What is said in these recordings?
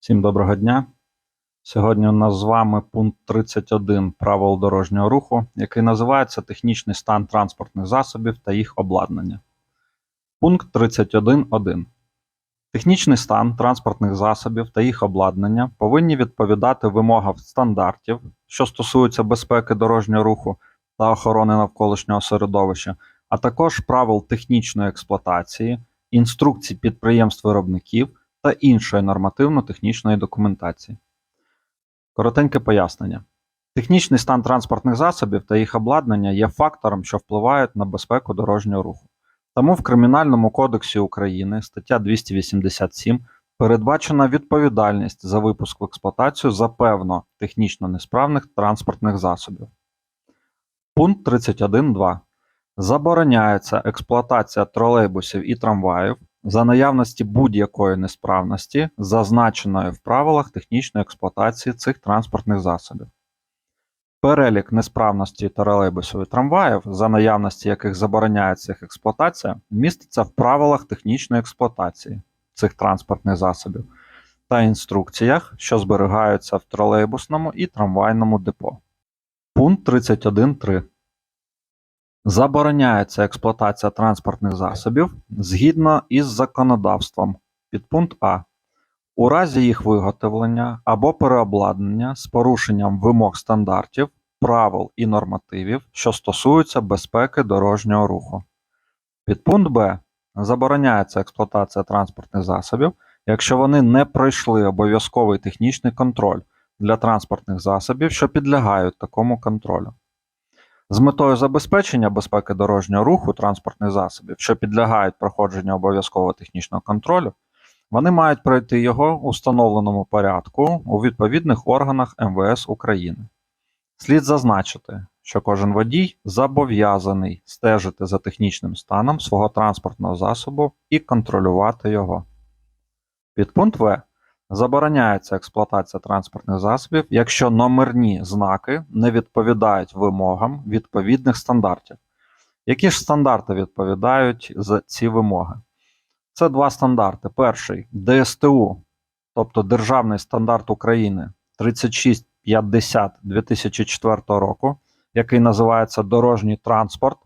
Всім доброго дня. Сьогодні у нас з вами пункт 31 правил дорожнього руху, який називається Технічний стан транспортних засобів та їх обладнання. Пункт 31.1. Технічний стан транспортних засобів та їх обладнання повинні відповідати вимогам стандартів, що стосуються безпеки дорожнього руху та охорони навколишнього середовища, а також правил технічної експлуатації, інструкцій підприємств-виробників та іншої нормативно-технічної документації. Коротеньке пояснення. Технічний стан транспортних засобів та їх обладнання є фактором, що впливають на безпеку дорожнього руху. Тому в Кримінальному кодексі України стаття 287 передбачена відповідальність за випуск в експлуатацію за певно технічно несправних транспортних засобів. Пункт 31.2. Забороняється експлуатація тролейбусів і трамваїв за наявності будь-якої несправності, зазначеної в правилах технічної експлуатації цих транспортних засобів. Перелік несправності тролейбусів і трамваїв, за наявності яких забороняється їх експлуатація, міститься в правилах технічної експлуатації цих транспортних засобів та інструкціях, що зберігаються в тролейбусному і трамвайному депо. Пункт 31.3. Забороняється експлуатація транспортних засобів згідно із законодавством. Підпункт А. У разі їх виготовлення або переобладнання з порушенням вимог стандартів, правил і нормативів, що стосуються безпеки дорожнього руху. Підпункт Б. Забороняється експлуатація транспортних засобів, якщо вони не пройшли обов'язковий технічний контроль для транспортних засобів, що підлягають такому контролю. З метою забезпечення безпеки дорожнього руху транспортних засобів, що підлягають проходженню обов'язкового технічного контролю, вони мають пройти його у встановленому порядку у відповідних органах МВС України. Слід зазначити, що кожен водій зобов'язаний стежити за технічним станом свого транспортного засобу і контролювати його. Підпункт В. Забороняється експлуатація транспортних засобів, якщо номерні знаки не відповідають вимогам відповідних стандартів. Які ж стандарти відповідають за ці вимоги? Це два стандарти. Перший ДСТУ, тобто Державний стандарт України 3650 2004 року, який називається Дорожній транспорт,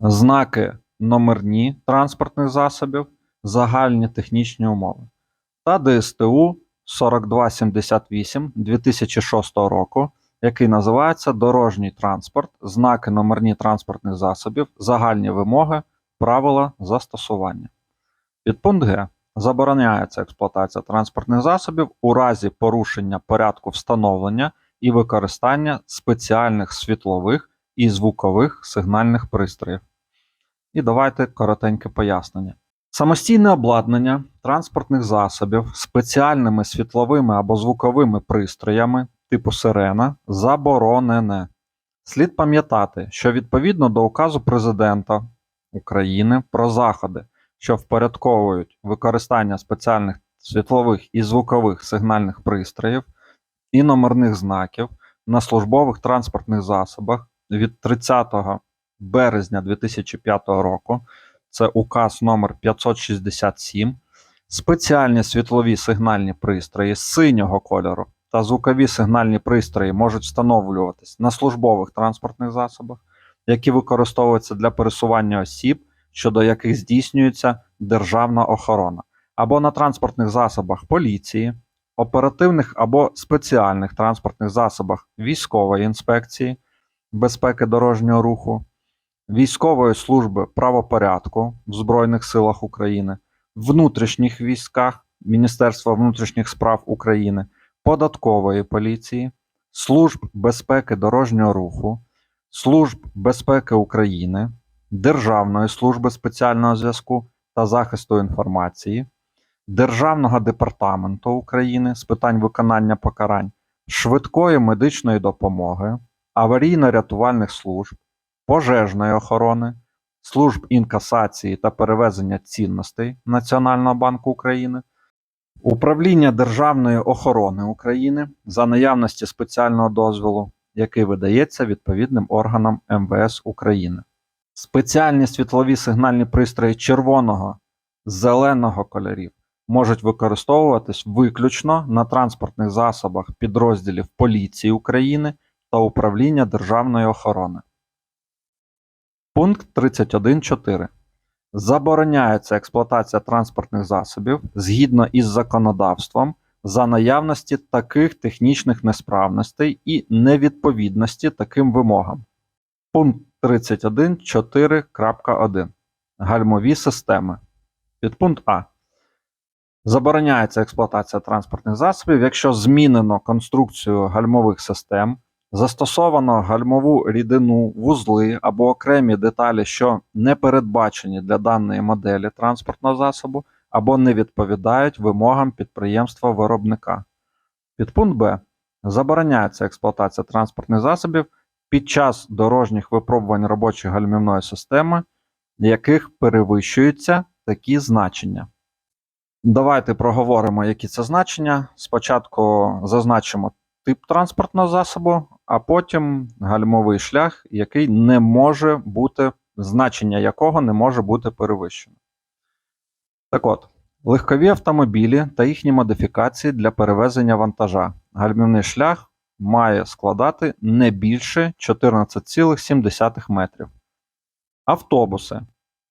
знаки номерні транспортних засобів, загальні технічні умови. Та ДСТУ 4278 2006 року, який називається Дорожній транспорт, знаки номерні транспортних засобів, загальні вимоги, правила застосування. Підпункт Г. Забороняється експлуатація транспортних засобів у разі порушення порядку встановлення і використання спеціальних світлових і звукових сигнальних пристроїв. І давайте коротеньке пояснення. Самостійне обладнання транспортних засобів спеціальними світловими або звуковими пристроями типу сирена заборонене. Слід пам'ятати, що відповідно до указу Президента України про заходи, що впорядковують використання спеціальних світлових і звукових сигнальних пристроїв і номерних знаків на службових транспортних засобах від 30 березня 2005 року це указ номер 567, спеціальні світлові сигнальні пристрої синього кольору та звукові сигнальні пристрої можуть встановлюватись на службових транспортних засобах, які використовуються для пересування осіб, щодо яких здійснюється державна охорона, або на транспортних засобах поліції, оперативних або спеціальних транспортних засобах військової інспекції, безпеки дорожнього руху, військової служби правопорядку в Збройних силах України, внутрішніх військах Міністерства внутрішніх справ України, податкової поліції, служб безпеки дорожнього руху, служб безпеки України, Державної служби спеціального зв'язку та захисту інформації, Державного департаменту України з питань виконання покарань, швидкої медичної допомоги, аварійно-рятувальних служб, пожежної охорони, служб інкасації та перевезення цінностей Національного банку України, Управління Державної охорони України за наявності спеціального дозволу, який видається відповідним органам МВС України. Спеціальні світлові сигнальні пристрої червоного, зеленого кольорів можуть використовуватись виключно на транспортних засобах підрозділів Поліції України та Управління державної охорони. Пункт 31.4. Забороняється експлуатація транспортних засобів згідно із законодавством за наявності таких технічних несправностей і невідповідності таким вимогам. Пункт 31.4.1. Гальмові системи. Підпункт А. Забороняється експлуатація транспортних засобів, якщо змінено конструкцію гальмових систем, застосовано гальмову рідину, вузли або окремі деталі, що не передбачені для даної моделі транспортного засобу, або не відповідають вимогам підприємства-виробника. Підпункт Б. Забороняється експлуатація транспортних засобів під час дорожніх випробувань робочої гальмівної системи, яких перевищуються такі значення. Давайте проговоримо, які це значення. Спочатку зазначимо тип транспортного засобу, а потім гальмовий шлях, який не може бути, значення якого не може бути перевищено. Так от, легкові автомобілі та їхні модифікації для перевезення вантажа. Гальмівний шлях має складати не більше 14,7 метрів. Автобуси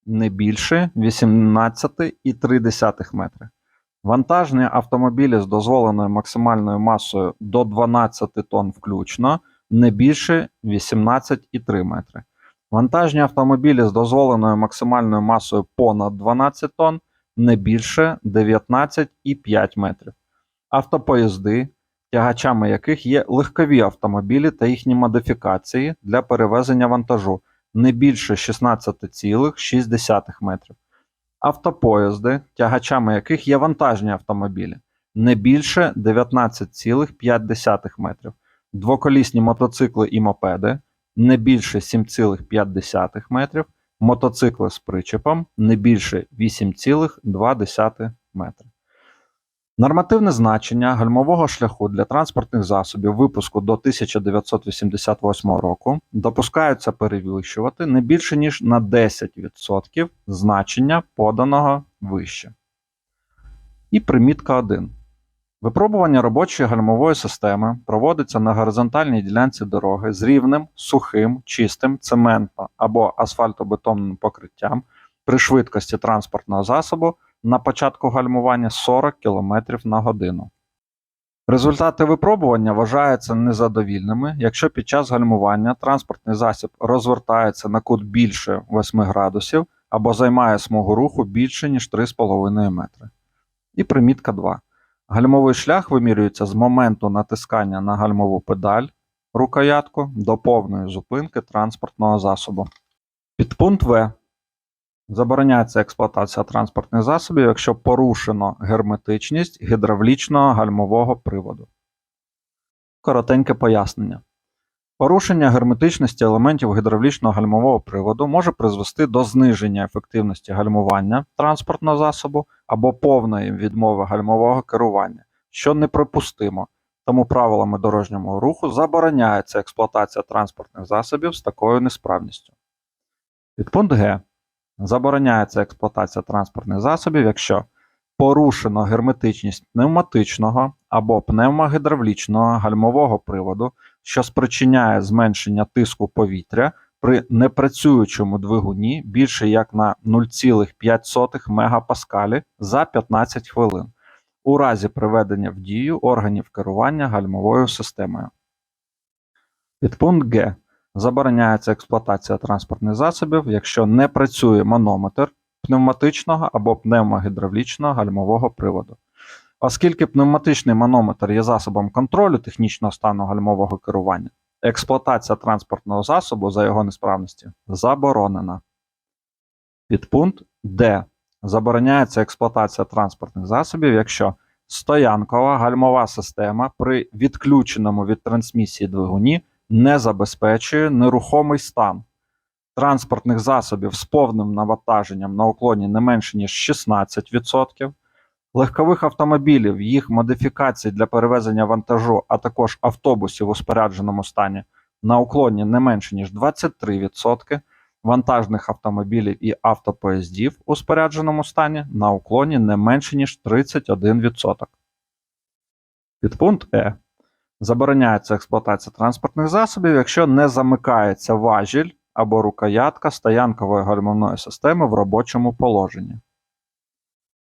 не більше 18,3 метри. Вантажні автомобілі з дозволеною максимальною масою до 12 тонн включно не більше 18,3 метри. Вантажні автомобілі з дозволеною максимальною масою понад 12 тонн не більше 19,5 метрів. Автопоїзди, тягачами яких є легкові автомобілі та їхні модифікації для перевезення вантажу не більше 16,6 метрів. Автопоїзди, тягачами яких є вантажні автомобілі не більше 19,5 метрів. Двоколісні мотоцикли і мопеди не більше 7,5 метрів. Мотоцикли з причепом не більше 8,2 метри. Нормативне значення гальмового шляху для транспортних засобів випуску до 1988 року допускаються перевищувати не більше ніж на 10% значення поданого вище. І примітка 1. Випробування робочої гальмової системи проводиться на горизонтальній ділянці дороги з рівним, сухим, чистим, цементно або асфальтобетонним покриттям при швидкості транспортного засобу на початку гальмування 40 км на годину. Результати випробування вважаються незадовільними, якщо під час гальмування транспортний засіб розвертається на кут більше 8 градусів або займає смугу руху більше ніж 3,5 метри. І примітка 2. Гальмовий шлях вимірюється з моменту натискання на гальмову педаль рукоятку до повної зупинки транспортного засобу. Підпункт В. Забороняється експлуатація транспортних засобів, якщо порушено герметичність гідравлічного гальмового приводу. Коротеньке пояснення. Порушення герметичності елементів гідравлічного гальмового приводу може призвести до зниження ефективності гальмування транспортного засобу або повної відмови гальмового керування, що неприпустимо, тому правилами дорожнього руху забороняється експлуатація транспортних засобів з такою несправністю. Підпункт Г. Забороняється експлуатація транспортних засобів, якщо порушено герметичність пневматичного або пневмогідравлічного гальмового приводу, що спричиняє зменшення тиску повітря при непрацюючому двигуні більше як на 0,5 МПа за 15 хвилин у разі приведення в дію органів керування гальмовою системою. Підпункт Г. Забороняється експлуатація транспортних засобів, якщо не працює манометр пневматичного або пневмогідравлічного гальмового приводу. Оскільки пневматичний манометр є засобом контролю технічного стану гальмового керування, експлуатація транспортного засобу за його несправності заборонена. Підпункт Д. Забороняється експлуатація транспортних засобів, якщо стоянкова гальмова система при відключеному від трансмісії двигуні не забезпечує нерухомий стан транспортних засобів з повним навантаженням на уклоні не менше ніж 16%, легкових автомобілів, їх модифікацій для перевезення вантажу, а також автобусів у спорядженому стані на уклоні не менше ніж 23%, вантажних автомобілів і автопоїздів у спорядженому стані на уклоні не менше ніж 31%. Підпункт Е. Забороняється експлуатація транспортних засобів, якщо не замикається важіль або рукоятка стоянкової гальмівної системи в робочому положенні.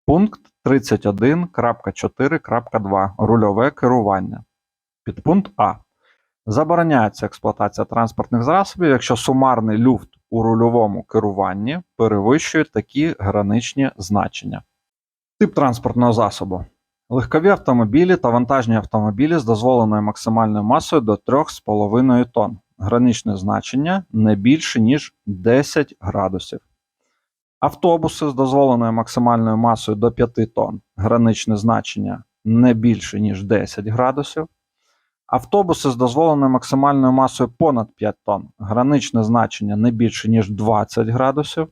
Пункт 31.4.2 Рульове керування. Підпункт А. Забороняється експлуатація транспортних засобів, якщо сумарний люфт у рульовому керуванні перевищує такі граничні значення. Тип транспортного засобу. Легкові автомобілі та вантажні автомобілі з дозволеною максимальною масою до 3,5 тонн. Граничне значення не більше, ніж 10 градусів. Автобуси з дозволеною максимальною масою до 5 тонн. Граничне значення не більше, ніж 10 градусів. Автобуси з дозволеною максимальною масою понад 5 тонн. Граничне значення не більше, ніж 20 градусів.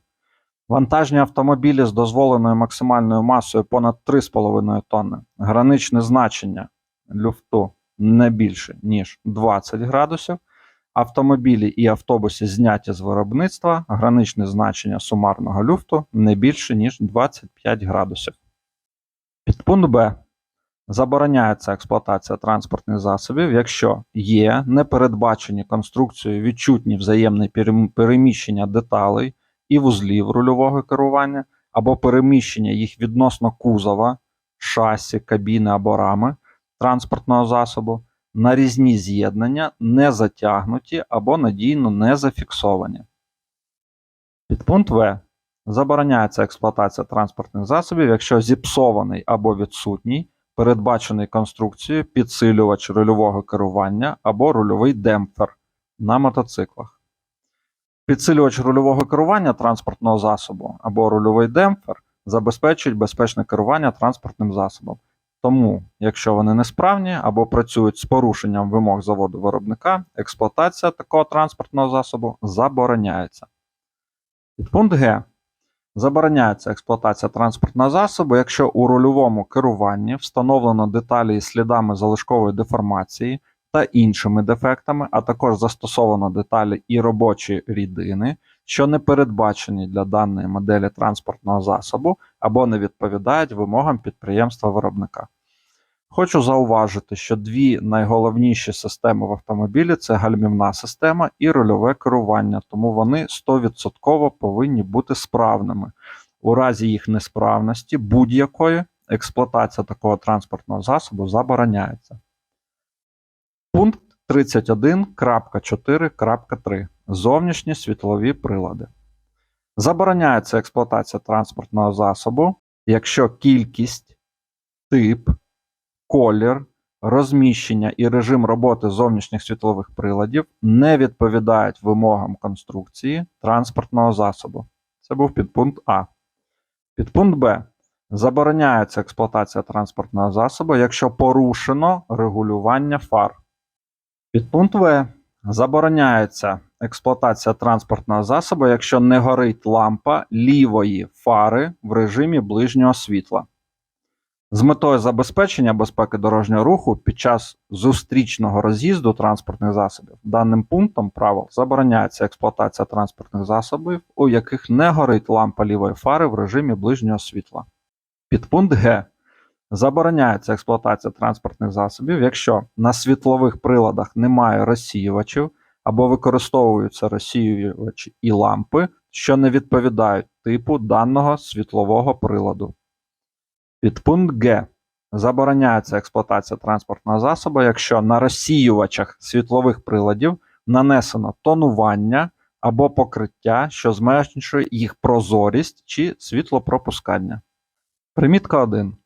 Вантажні автомобілі з дозволеною максимальною масою понад 3,5 тонни. Граничне значення люфту не більше, ніж 20 градусів. Автомобілі і автобуси зняті з виробництва. Граничне значення сумарного люфту не більше, ніж 25 градусів. Підпункт Б. Забороняється експлуатація транспортних засобів, якщо є непередбачені конструкцією відчутні взаємне перем- переміщення деталей і вузлів рульового керування, або переміщення їх відносно кузова, шасі, кабіни або рами транспортного засобу, нарізні з'єднання не затягнуті або надійно не зафіксовані. Підпункт В. Забороняється експлуатація транспортних засобів, якщо зіпсований або відсутній передбачений конструкцією підсилювач рульового керування або рульовий демпфер на мотоциклах. Підсилювач рульового керування транспортного засобу або рульовий демпфер забезпечують безпечне керування транспортним засобом. Тому, якщо вони несправні або працюють з порушенням вимог заводу виробника, експлуатація такого транспортного засобу забороняється. Підпункт Г. Забороняється експлуатація транспортного засобу, якщо у рульовому керуванні встановлено деталі із слідами залишкової деформації та іншими дефектами, а також застосовано деталі і робочі рідини, що не передбачені для даної моделі транспортного засобу або не відповідають вимогам підприємства виробника. Хочу зауважити, що дві найголовніші системи в автомобілі це гальмівна система і рульове керування, тому вони 100% повинні бути справними. У разі їх несправності будь-якої експлуатація такого транспортного засобу забороняється. Пункт 31.4.3 Зовнішні світлові прилади. Забороняється експлуатація транспортного засобу, якщо кількість, тип, колір, розміщення і режим роботи зовнішніх світлових приладів не відповідають вимогам конструкції транспортного засобу. Це був підпункт А. Підпункт Б. Забороняється експлуатація транспортного засобу, якщо порушено регулювання фар. Підпункт В. Забороняється експлуатація транспортного засобу, якщо не горить лампа лівої фари в режимі ближнього світла. З метою забезпечення безпеки дорожнього руху під час зустрічного роз'їзду транспортних засобів даним пунктом правил забороняється експлуатація транспортних засобів, у яких не горить лампа лівої фари в режимі ближнього світла. Підпункт Г. Забороняється експлуатація транспортних засобів, якщо на світлових приладах немає розсіювачів або використовуються розсіювачі і лампи, що не відповідають типу даного світлового приладу. Підпункт Г. Забороняється експлуатація транспортного засобу, якщо на розсіювачах світлових приладів нанесено тонування або покриття, що зменшує їх прозорість чи світлопропускання. Примітка 1.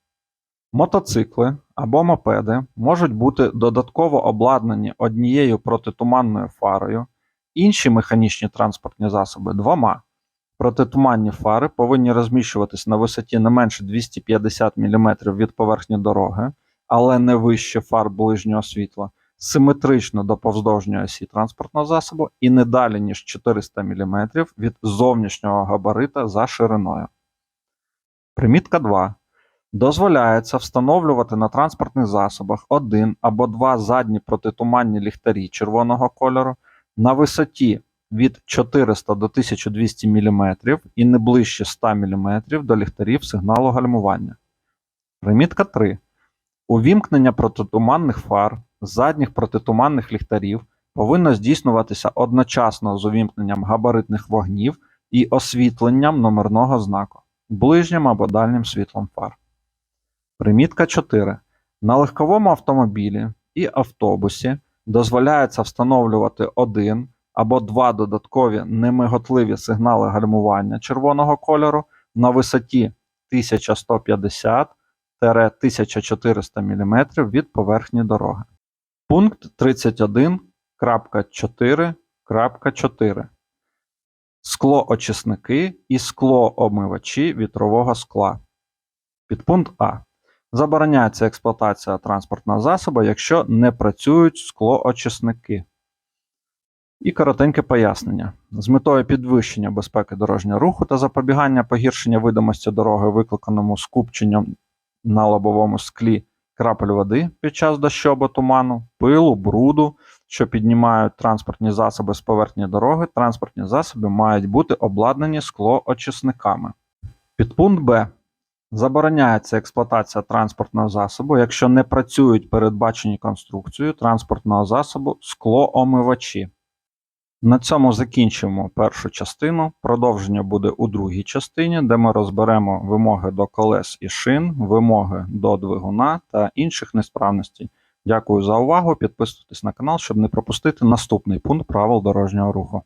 Мотоцикли або мопеди можуть бути додатково обладнані однією протитуманною фарою, інші механічні транспортні засоби двома. Протитуманні фари повинні розміщуватись на висоті не менше 250 мм від поверхні дороги, але не вище фар ближнього світла, симетрично до повздовжньої осі транспортного засобу і не далі, ніж 400 мм від зовнішнього габарита за шириною. Примітка 2. Дозволяється встановлювати на транспортних засобах один або два задні протитуманні ліхтарі червоного кольору на висоті від 400 до 1200 мм і не ближче 100 мм до ліхтарів сигналу гальмування. Примітка 3. Увімкнення протитуманних фар задніх протитуманних ліхтарів повинно здійснюватися одночасно з увімкненням габаритних вогнів і освітленням номерного знаку ближнім або дальнім світлом фар. Примітка 4. На легковому автомобілі і автобусі дозволяється встановлювати один або два додаткові немиготливі сигнали гальмування червоного кольору на висоті 1150-1400 мм від поверхні дороги. Пункт 31.4.4 Склоочисники і склоомивачі вітрового скла. Підпункт А. Забороняється експлуатація транспортного засобу, якщо не працюють склоочисники. І коротеньке пояснення. З метою підвищення безпеки дорожнього руху та запобігання погіршення видимості дороги, викликаному скупченням на лобовому склі крапель води під час дощу або туману, пилу, бруду, що піднімають транспортні засоби з поверхні дороги, транспортні засоби мають бути обладнані склоочисниками. Підпункт Б. Забороняється експлуатація транспортного засобу, якщо не працюють передбачені конструкцією транспортного засобу склоомивачі. На цьому закінчимо першу частину. Продовження буде у другій частині, де ми розберемо вимоги до колес і шин, вимоги до двигуна та інших несправностей. Дякую за увагу. Підписуйтесь на канал, щоб не пропустити наступний пункт правил дорожнього руху.